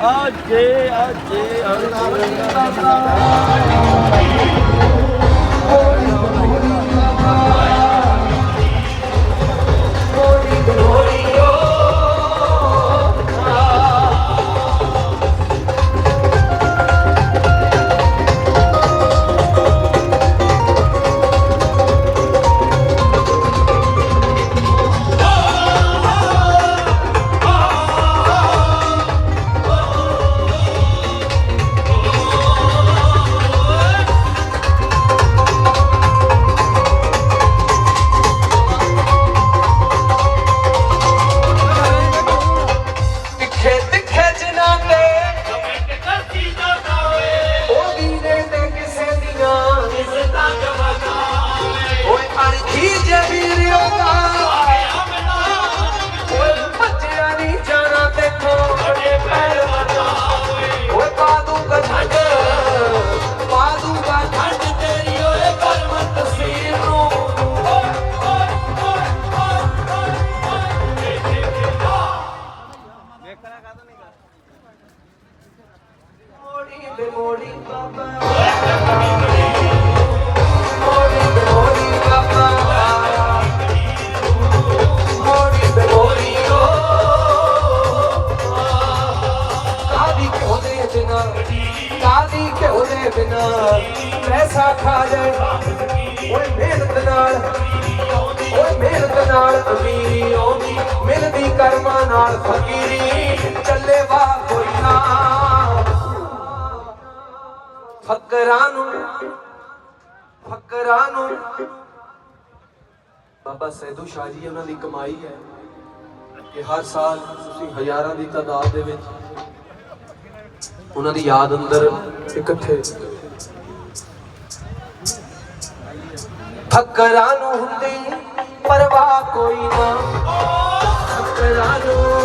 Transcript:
ਅਜੇ ਅਜੇ ਤਿੱਖੇ ਤੇ ਮੋੜੀ ਬਾਬਾ ਮੋੜੀ ਤੇ ਮੋੜੀ ਬਾਬਾ। ਮੋੜੀ ਤੇ ਮੋੜੀ ਓ ਕਾਦੀ ਕਿਉਂ ਬਿਨਾ ਕਾਦੀ ਕਿਉਂ ਬਿਨਾ ਪੈਸਾ ਖਾ ਜਾਏ। ਓਏ ਮਿਹਨਤ ਨਾਲ, ਓਏ ਮਿਹਨਤ ਨਾਲ ਅਮੀਰੀ ਆਉਂਦੀ, ਮਿਲਦੀ ਕਰਮਾਂ ਨਾਲ ਫਕੀਰ ਫਕਰਾਂ ਨੂੰ ਫਕਰਾਂ ਨੂੰ। ਬਾਬਾ ਸੈਦੂ ਸ਼ਾਹ ਜੀ, ਉਹਨਾਂ ਦੀ ਕਮਾਈ ਹੈ ਕਿ ਹਰ ਸਾਲ ਤੁਸੀਂ ਹਜ਼ਾਰਾਂ ਦੀ ਤਾਦਾਦ ਦੇ ਵਿੱਚ ਉਹਨਾਂ ਦੀ ਯਾਦ ਅੰਦਰ ਇਕੱਠੇ। ਫਕਰਾਂ ਨੂੰ ਹੁੰਦੀ ਪਰਵਾਹ ਕੋਈ ਨਾ। ਫਕਰਾਂ ਨੂੰ